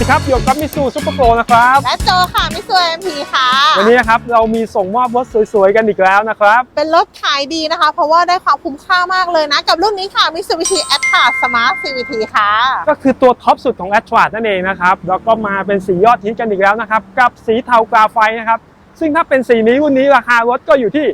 ดีครับอยู่กับมิสูซุปเปอร์โปรนะครับและโจค่ะมิสูเอ็มพีค่ะ วันนี้นะครับเรามีส่งมอบรถสวยๆกันอีกแล้วนะครับ เป็นรถขายดีนะคะ เพราะว่าได้ความคุ้มค่ามากเลยนะ กับรุ่นนี้ค่ะ Mitsubishi a t t a Smart CVT ค่ะ ก็คือตัวท็อปสุดของ a t r a นั่นเองนะครับ แล้วก็มาเป็นสียอดฮิตกันอีกแล้วนะครับ กับสีเทากราไฟนะครับ ซึ่งถ้าเป็นสีนี้รุ่นนี้ราคารถก็อยู่ที่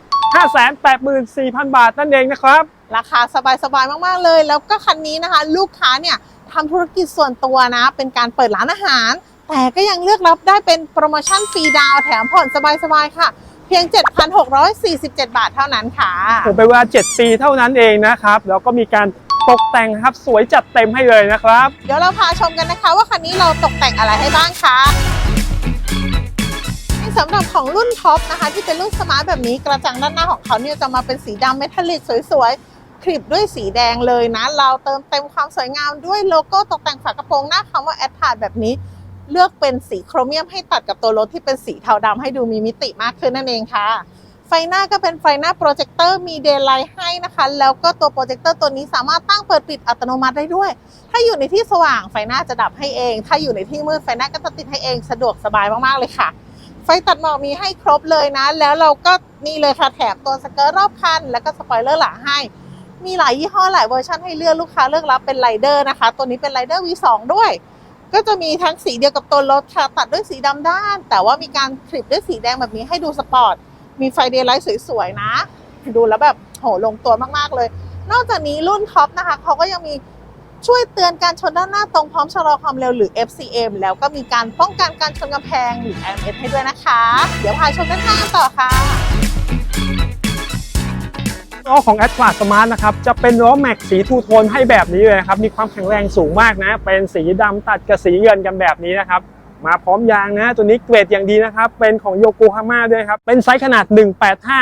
584,000 บาทนั่นเองนะครับราคาสบายๆมากๆเลย แล้วก็คันนี้นะคะ ลูกค้าเนี่ย ทำธุรกิจส่วนตัวนะ เป็นการเปิดร้านอาหาร แต่ก็ยังเลือกรับได้เป็นโปรโมชั่นฟรีดาวน์แถมผ่อนสบายๆ ค่ะ เพียง 7,647 บาทเท่านั้นค่ะผมเป็นเวลา 7 ปีเท่านั้นเองนะครับ แล้วก็มีการตกแต่งครับสวยจัดเต็มให้เลยนะครับ เดี๋ยวเราพาชมกันนะคะว่าคันนี้เราตกแต่งอะไรให้บ้างคะสำหรับของรุ่นท็อปนะคะ ที่เป็นรุ่นสมาร์ทแบบนี้กระจังด้านหน้าของเขาเนี่ยจะมาเป็นสีดำเมทัลลิกสวยๆ คลิปด้วยสีแดงเลยนะ เราเติมเต็มความสวยงามด้วยโลโก้ตกแต่งฝากระโปรงหน้าคำว่าแอดพาดแบบนี้ เลือกเป็นสีโครเมียมให้ตัดกับตัวรถที่เป็นสีเทาดำให้ดูมีมิติมากขึ้นนั่นเองค่ะ ไฟหน้าก็เป็นไฟหน้าโปรเจคเตอร์มีเดย์ไลท์ให้นะคะ แล้วก็ตัวโปรเจคเตอร์ตัวนี้สามารถตั้งเปิดปิดอัตโนมัติได้ด้วย ถ้าอยู่ในที่สว่างไฟหน้าจะดับให้เอง ถ้าอยู่ในที่มืดไฟหน้าก็จะติดให้เองสะดวกสบายมากๆเลยค่ะไฟตัดหมอกมีให้ครบเลยนะ แล้วเราก็นี่เลยค่ะแถมตัวสเกิร์ตรอบคัน แล้วก็สปอยเลอร์หลังให้ มีหลายยี่ห้อหลายเวอร์ชันให้เลือกลูกค้าเลือกรับเป็นไรเดอร์นะคะ ตัวนี้เป็นไรเดอร์ V2 ด้วย ก็จะมีทั้งสีเดียวกับตัวรถค่ะตัดด้วยสีดำด้าน แต่ว่ามีการคลิปด้วยสีแดงแบบนี้ให้ดูสปอร์ต มีไฟเดย์ไลท์สวยๆนะ ดูแล้วแบบโหลงตัวมากๆเลย นอกจากนี้รุ่นท็อปนะคะเขาก็ยังมีช่วยเตือนการชนด้านหน้าตรงพร้อมชะลอความเร็วหรือ FCM แล้วก็มีการป้องกันการชนกำแพงหรือ AMS ให้ด้วยนะคะ เดี๋ยวพาชมด้านข้างต่อค่ะ ล้อของ a t l a s Smart นะครับจะเป็นล้อแม็กสีทูโทนให้แบบนี้เลยนะครับมีความแข็งแรงสูงมากนะ เป็นสีดำตัดกับสีเงินกันแบบนี้นะครับมาพร้อมยางนะ ตัวนี้เกรดอย่างดีนะครับ เป็นของโยโกฮาม่าด้วยครับ เป็นไซส์ขนาด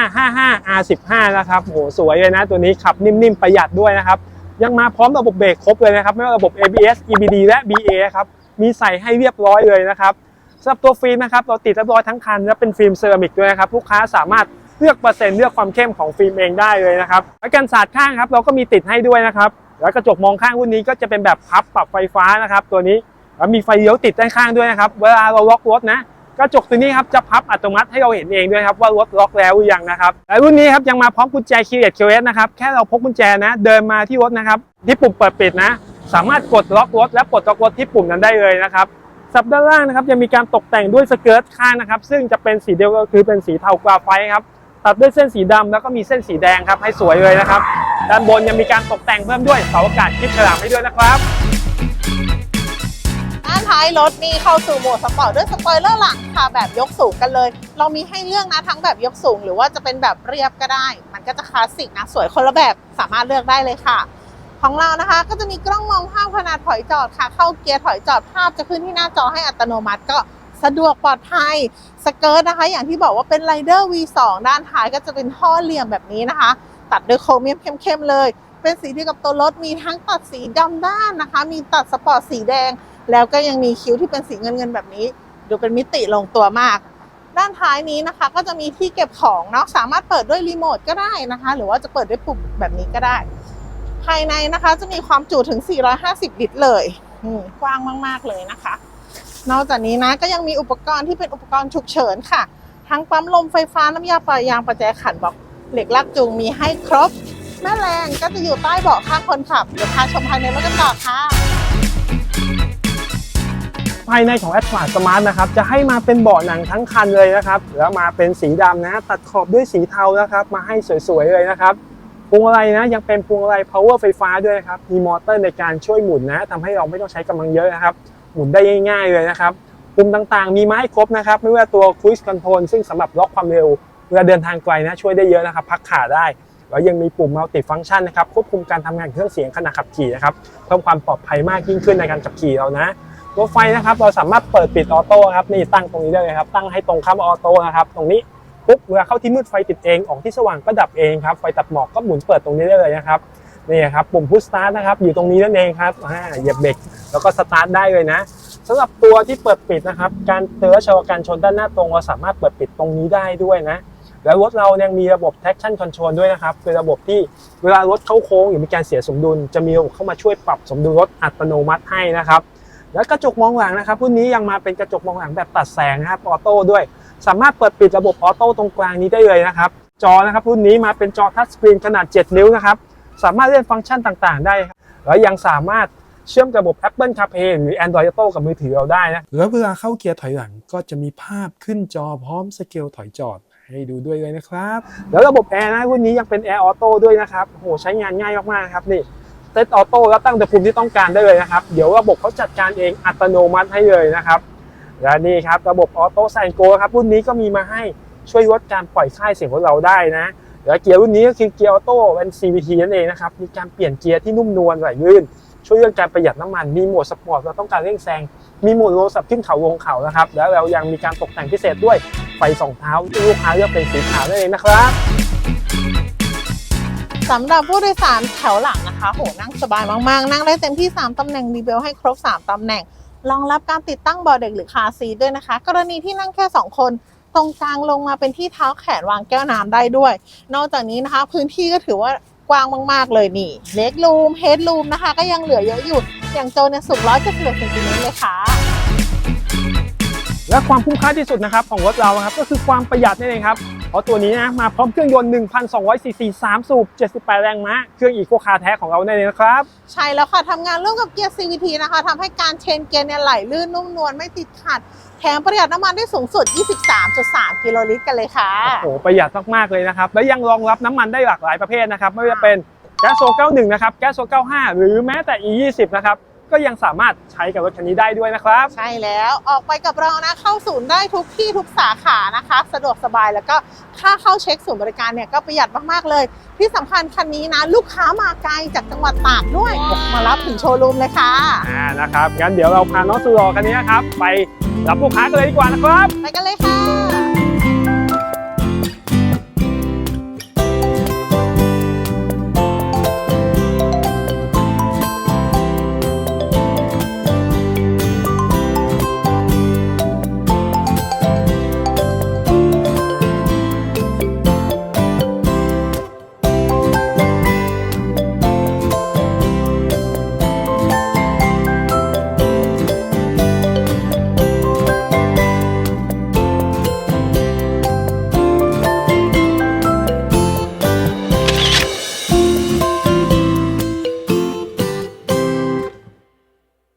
18555 R15 นะครับโหสวยเลยนะ ตัวนี้ขับนิ่มๆ ประหยัดด้วยนะครับ ยังมาพร้อมระบบเบรกครบเลยนะครับ ไม่ว่าระบบ ABS EBD และ BA ครับ มีใส่ให้เรียบร้อยเลยนะครับสำหรับตัวฟิล์มนะครับ เราติดเรียบร้อยทั้งคัน และเป็นฟิล์มเซรามิกด้วยนะครับ ลูกค้าสามารถ เลือกเปอร์เซ็นต์เลือกความเข้มของฟิล์มเองได้เลยนะครับและกันศาสตร์ข้างครับเราก็มีติดให้ด้วยนะครับแล้วกระจกมองข้างรุ่นนี้ก็จะเป็นแบบพับปรับไฟฟ้านะครับ ตัวนี้แล้วมีไฟเลี้ยวติดด้านข้างด้วยนะครับ เวลาเราล็อกรถนะกระจกตัวนี้ครับจะพับอัตโนมัติให้เราเห็นเองด้วยครับว่ารถล็อกแล้วหรือยังนะครับและรุ่นนี้ครับยังมาพร้อมกุญแจคีย์เลสเคสนะครับแค่เราพกกุญแจนะ เดินมาที่รถนะครับที่ปุ่มเปิดปิดนะ สามารถกดล็อกรถและปลดล็อกรถที่ปุ่มนั้นได้เลยนะครับสับด้านล่างนะครับยังมีการตกแต่งด้วยสเกิร์ตข้างนะครับซึ่งจะเป็นสีเดียวก็คือเป็นสีเทากราไฟครับ ตัดด้วยเส้นสีดำแล้วก็มีเส้นสีแดงครับให้สวยเลยนะครับ ด้านบนยังมีการตกแต่งเพิ่มด้วยเสาอากาศคลิปฉลามให้ด้วยนะครับด้านท้ายรถนี่เข้าสู่โหมดสปอร์ตด้วยสปอยเลอร์หลังค่ะแบบยกสูงกันเลย เรามีให้เลือกนะทั้งแบบยกสูง หรือว่าจะเป็นแบบเรียบก็ได้ มันก็จะคลาสสิกนะสวยคนละแบบสามารถเลือกได้เลยค่ะ ของเรานะคะ ก็จะมีกล้องมองภาพขนาดถอยจอดค่ะ เข้าเกียร์ถอยจอดภาพจะขึ้นที่หน้าจอให้อัตโนมัติก็ สะดวกปลอดภัยสเกิร์ตนะคะ อย่างที่บอกว่าเป็นไรเดอร์ V2 ด้านท้ายก็จะเป็นท่อเหลี่ยมแบบนี้นะคะ ตัดด้วยโครเมียมเข้มๆเลย เป็นสีเดียวกับตัวรถมีทั้งตัดสีดำด้านนะคะ มีตัดสปอร์ตสีแดง แล้วก็ยังมีคิ้วที่เป็นสีเงินเงินๆแบบนี้ ดูเป็นมิติลงตัวมาก ด้านท้ายนี้นะคะ ก็จะมีที่เก็บของเนาะสามารถเปิดด้วยรีโมทก็ได้นะคะ หรือว่าจะเปิดด้วยปุ่มแบบนี้ก็ได้ ภายในนะคะจะมีความจุถึง 450 ลิตรเลยกว้างมาก ๆเลยนะคะ นอกจากนี้นะก็ยังมีอุปกรณ์ที่เป็นอุปกรณ์ฉุกเฉินค่ะ ทั้งปั๊มลมไฟฟ้าน้ำยาปะยางประแจขันบอกเหล็กลากจูงมีให้ครบ แม่แรงก็จะอยู่ใต้เบาะข้างคนขับเดี๋ยวพาชมภายในรถกันต่อค่ะภายในของ a t l a s Smart นะครับจะให้มาเป็นเบาะหนังทั้งคันเลยนะครับแล้วมาเป็นสีดำนะ ตัดขอบด้วยสีเทานะครับ มาให้สวยๆเลยนะครับพวงมาลัยนะยังเป็นพวงมาลัย power ไฟฟ้าด้วยนะครับมีมอเตอร์ในการช่วยหมุนนะทำให้เราไม่ต้องใช้กำลังเยอะนะครับ หมุนได้ง่าย ๆเลยนะครับปุ่มต่างๆ มีมาให้ครบนะครับ ไม่ว่าตัว cruise control ซึ่งสำหรับล็อกความเร็วเวลาเดินทางไกลนะช่วยได้เยอะนะครับ พักขาได้ แล้วยังมีปุ่ม multi function นะครับควบคุมการทำงานเครื่องเสียงขณะขับขี่นะครับเพิ่มความปลอดภัยมากยิ่งขึ้นในการขับขี่เรานะตัวไฟนะครับเราสามารถเปิดปิดออโต้ครับนี่ตั้งตรงนี้ได้เลยครับตั้งให้ตรงข้ามออโต้นะครับตรงนี้ปุ๊บเวลาเข้าที่มืดไฟติดเองออกที่สว่างก็ดับเองครับไฟตัดหมอกก็หมุนเปิดตรงนี้ได้เลยนะครับ นี่ครับปุ่มพุชสตาร์ทนะครับอยู่ตรงนี้นั่นเองครับอ่าเหยียบเบรกแล้วก็สตาร์ทได้เลยนะสำหรับตัวที่เปิดปิดนะครับ การเตือนชะลอการชนด้านหน้าตรงเราสามารถเปิดปิดตรงนี้ได้ด้วยนะ แล้วรถเรายังมีระบบ traction control ด้วยนะครับเป็นระบบที่เวลารถเข้าโค้งหรือมีการเสียสมดุล จะมีระบบเข้ามาช่วยปรับสมดุลรถอัตโนมัติให้นะครับ แล้วกระจกมองหลังนะครับรุ่นนี้ยังมาเป็นกระจกมองหลังแบบตัดแสงนะครับออโต้ด้วย สามารถเปิดปิดระบบออโต้ตรงกลางนี้ได้เลยนะครับ จอนะครับรุ่นนี้มาเป็นจอทัชสกรีนขนาด 7 นิ้วนะครับ สามารถเล่นฟังก์ชันต่างๆ ได้ครับแล้วยังสามารถเชื่อมกับระบบ Apple CarPlay หรือ Android Auto กับมือถือเราได้นะแล้วเวลาเข้าเกียร์ถอยหลังก็จะมีภาพขึ้นจอพร้อมสเกลถอยจอดให้ดูด้วยเลยนะครับ แล้วระบบแอร์นะรุ่นนี้ยังเป็นแอร์ออโต้ด้วยนะครับโอ้โหใช้งานง่ายมากๆครับนี่เซตออโต้แล้วตั้งอุณหภูมิที่ต้องการได้เลยนะครับ เดี๋ยวระบบเขาจัดการเองอัตโนมัติให้เลยนะครับ และนี่ครับระบบออโต้ไซโกครับรุ่นนี้ก็มีมาให้ช่วยลดการปล่อยค่ายเสียงของเราได้นะ และเกียร์รุ่นนี้ก็คือเกียร์ออโต้เป็น CVT นั่นเองนะครับ มีการเปลี่ยนเกียร์ที่นุ่มนวลไหลลื่น ช่วยเรื่องการประหยัดน้ำมัน มีโหมดสปอร์ตเราต้องการเร่งแซง มีโหมดโรสับขึ้นเขาลงเขานะครับ แล้วเรายังมีการตกแต่งพิเศษด้วยไฟสองเท้าที่ลูกค้าเลือกเป็นสีขาวนั่นเองนะครับสำหรับผู้โดยสารแถวหลังนะคะ โห นั่งสบายมาก ๆ นั่งได้เต็มที่ 3 ตำแหน่งรีเบลให้ครบ 3 ตำแหน่ง รองรับการติดตั้งเบาะเด็กหรือคาร์ซีด้วยนะคะ กรณีที่นั่งแค่ 2 คน ตรงกลางลงมาเป็นที่เท้าแขนวางแก้วน้ำได้ด้วย นอกจากนี้นะคะ พื้นที่ก็ถือว่ากว้างมาก ๆ เลยนี่เล็กรูมเฮดรูมนะคะ ก็ยังเหลือเยอะอยู่ อย่างโจเนี่ยสูง171เซนติเมตรเลยค่ะ และความคุ้มค่าที่สุดนะครับของรถเราครับก็คือความประหยัดนั่นเองครับเพราะตัวนี้นะมาพร้อมเครื่องยนต์ 1,200ซีซี3สูบ 78 แรงม้า เครื่องอีโคคาร์แท้ของเรานั่นเองนะครับ ใช่แล้วค่ะทำงานร่วมกับเกียร์ CVT นะคะทำให้การเชนเกียร์เนี่ยไหลลื่นนุ่มนวลไม่ติดขัด แถมประหยัดน้ำมันได้สูงสุด 23.3 กิโลลิตรกันเลยค่ะ โอ้โหประหยัดมากๆเลยนะครับ และยังรองรับน้ำมันได้หลากหลายประเภทนะครับ ไม่ว่าจะเป็นแก๊สโซ91 นะครับ แก๊สโซ95 หรือแม้แต่ E20 นะครับ ก็ยังสามารถใช้กับรถคันนี้ได้ด้วยนะครับ ใช่แล้วออกไปกับเรานะเข้าศูนย์ได้ทุกที่ทุกสาขานะคะ สะดวกสบายแล้วก็ค่าเข้าเช็คศูนย์บริการเนี่ยก็ประหยัดมากๆเลย ที่สำคัญคันนี้นะ ลูกค้ามาไกลจากจังหวัดตากด้วย มารับถึงโชว์รูมเลยค่ะ อ่า นะครับ งั้นเดี๋ยวเราพาน้องสุรอคันนี้นะครับ ไป รับลูกค้ากันเลยดีกว่านะครับ ไปกันเลยค่ะ